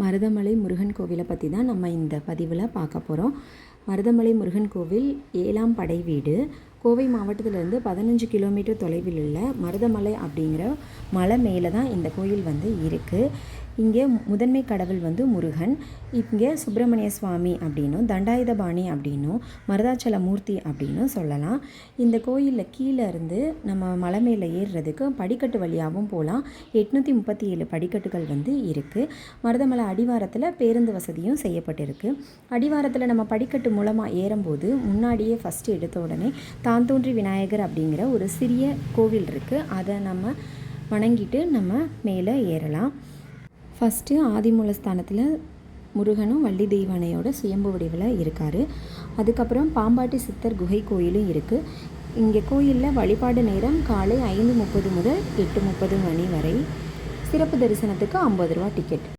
மருதமலை முருகன் கோவிலை பற்றி தான் நம்ம இந்த பதிவில் பார்க்க போகிறோம் மருதமலை முருகன் கோவில் ஏழாம் படை வீடு. கோவை மாவட்டத்திலேருந்து பதினஞ்சு கிலோமீட்டர் தொலைவில் உள்ள மருதமலை அப்படிங்கிற மலை மேலே தான் இந்த கோயில் வந்து இருக்குது இங்கே முதன்மை கடவுள் வந்து முருகன். இங்கே சுப்பிரமணிய சுவாமி அப்படின்னும் தண்டாயுதபாணி அப்படின்னும் மருதாச்சல மூர்த்தி அப்படின்னும் சொல்லலாம். இந்த கோயிலில் கீழே இருந்து நம்ம மலை மேலே ஏறுறதுக்கு படிக்கட்டு வழியாகவும் போகலாம் எட்நூற்றி முப்பத்தி ஏழு படிக்கட்டுகள் வந்து இருக்குது மருதமலை அடிவாரத்தில் பேருந்து வசதியும் செய்யப்பட்டிருக்கு. அடிவாரத்தில் நம்ம படிக்கட்டு மூலமாக ஏறும்போது முன்னாடியே ஃபஸ்ட்டு எடுத்த உடனே தான் தோன்றி விநாயகர் அப்படிங்கிற ஒரு சிறிய கோவில் இருக்குது அதை நம்ம வணங்கிட்டு நம்ம மேலே ஏறலாம். ஃபஸ்ட்டு ஆதிமூலஸ்தானத்தில் முருகனும் வள்ளி தெய்வானையோட சுயம்பு வடிவில் இருக்கார். அதுக்கப்புறம் பாம்பாட்டி சித்தர் குகை கோயிலும் இருக்குது இங்கே கோயிலில் வழிபாடு நேரம் காலை ஐந்து முப்பது முதல் எட்டு முப்பது மணி வரை. சிறப்பு தரிசனத்துக்கு ஐம்பது ரூபா டிக்கெட்